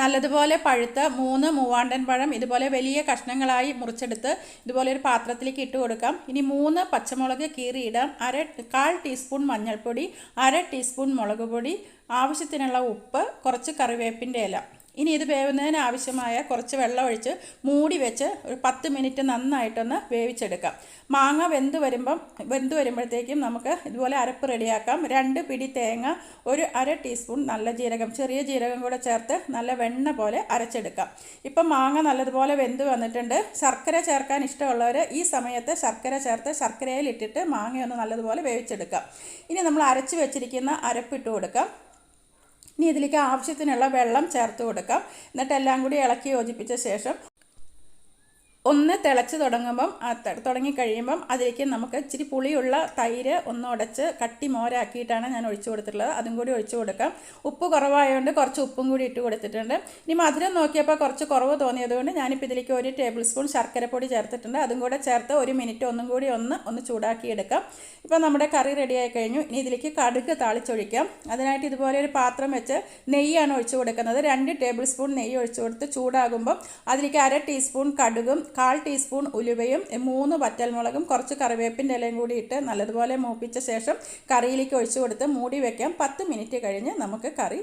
നല്ലതുപോലെ പഴുത്ത മൂന്ന് മൂവാണ്ടൻ പഴം ഇതുപോലെ വലിയ കഷ്ണങ്ങളായി മുറിച്ചെടുത്ത് ഇതുപോലെ ഒരു പാത്രത്തിലേക്ക് ഇട്ട് കൊടുക്കാം. ഇനി മൂന്ന് പച്ചമുളക് കീറിയിടാം. അര കാൽ ടീസ്പൂൺ മഞ്ഞൾപ്പൊടി അര ടീസ്പൂൺ മുളക് പൊടി ആവശ്യത്തിനുള്ള ഉപ്പ് കുറച്ച് കറിവേപ്പിന്റെ ഇല. ഇനി ഇത് വേവുന്നതിന് ആവശ്യമായ കുറച്ച് വെള്ളം ഒഴിച്ച് മൂടി വെച്ച് ഒരു പത്ത് മിനിറ്റ് നന്നായിട്ടൊന്ന് വേവിച്ചെടുക്കാം. മാങ്ങ വെന്ത് വരുമ്പം വെന്ത് വരുമ്പോഴത്തേക്കും നമുക്ക് ഇതുപോലെ അരപ്പ് റെഡിയാക്കാം. രണ്ട് പിടി തേങ്ങ ഒരു അര ടീസ്പൂൺ നല്ല ജീരകം ചെറിയ ജീരകം കൂടെ ചേർത്ത് നല്ല വെണ്ണ പോലെ അരച്ചെടുക്കാം. ഇപ്പം മാങ്ങ നല്ലതുപോലെ വെന്ത് വന്നിട്ടുണ്ട്. ശർക്കര ചേർക്കാൻ ഇഷ്ടമുള്ളവർ ഈ സമയത്ത് ശർക്കര ചേർത്ത് ശർക്കരയിലിട്ടിട്ട് മാങ്ങയൊന്ന് നല്ലതുപോലെ വേവിച്ചെടുക്കാം. ഇനി നമ്മൾ അരച്ച് വെച്ചിരിക്കുന്ന അരപ്പിട്ട് കൊടുക്കാം. ഇനി ഇതിലേക്ക് ആവശ്യത്തിനുള്ള വെള്ളം ചേർത്ത് കൊടുക്കാം. എന്നിട്ട് എല്ലാം കൂടി ഇളക്കി യോജിപ്പിച്ച ശേഷം ഒന്ന് തിളച്ച് തുടങ്ങുമ്പം തുടങ്ങിക്കഴിയുമ്പം തുടങ്ങി കഴിയുമ്പം അതിലേക്ക് നമുക്ക് ഇച്ചിരി പുളിയുള്ള തൈര് ഒന്ന് ഉടച്ച് കട്ടി മോരാക്കിയിട്ടാണ് ഞാൻ ഒഴിച്ചു കൊടുത്തിട്ടുള്ളത്. അതും കൂടി ഒഴിച്ചു കൊടുക്കാം. ഉപ്പ് കുറവായതുകൊണ്ട് കുറച്ച് ഉപ്പും കൂടി ഇട്ട് കൊടുത്തിട്ടുണ്ട്. ഇനി മധുരം നോക്കിയപ്പോൾ കുറച്ച് കുറവ് തോന്നിയതുകൊണ്ട് ഞാനിപ്പോൾ ഇതിലേക്ക് ഒരു ടേബിൾ സ്പൂൺ ശർക്കരപ്പൊടി ചേർത്തിട്ടുണ്ട്. അതും കൂടെ ചേർത്ത് ഒരു മിനിറ്റ് ഒന്നും കൂടി ഒന്ന് ഒന്ന് ചൂടാക്കിയെടുക്കാം. ഇപ്പോൾ നമ്മുടെ കറി റെഡിയായി കഴിഞ്ഞു. ഇനി ഇതിലേക്ക് കടുക് താളിച്ചൊഴിക്കാം. അതിനായിട്ട് ഇതുപോലെ ഒരു പാത്രം വെച്ച് നെയ്യാണ് ഒഴിച്ചു കൊടുക്കുന്നത്. രണ്ട് ടേബിൾ സ്പൂൺ നെയ്യ് ഒഴിച്ചു കൊടുത്ത് ചൂടാകുമ്പം അതിലേക്ക് അര ടീസ്പൂൺ കടുകും കാൽ ടീസ്പൂൺ ഉലുവയും മൂന്ന് വറ്റൽമുളകും കുറച്ച് കറിവേപ്പിന്റെ ഇലയും കൂടി ഇട്ട് നല്ലതുപോലെ മൂപ്പിച്ച ശേഷം കറിയിലേക്ക് ഒഴിച്ചു കൊടുത്ത് മൂടി വയ്ക്കാം പത്ത് മിനിറ്റ് കഴിഞ്ഞ് നമുക്ക് കറി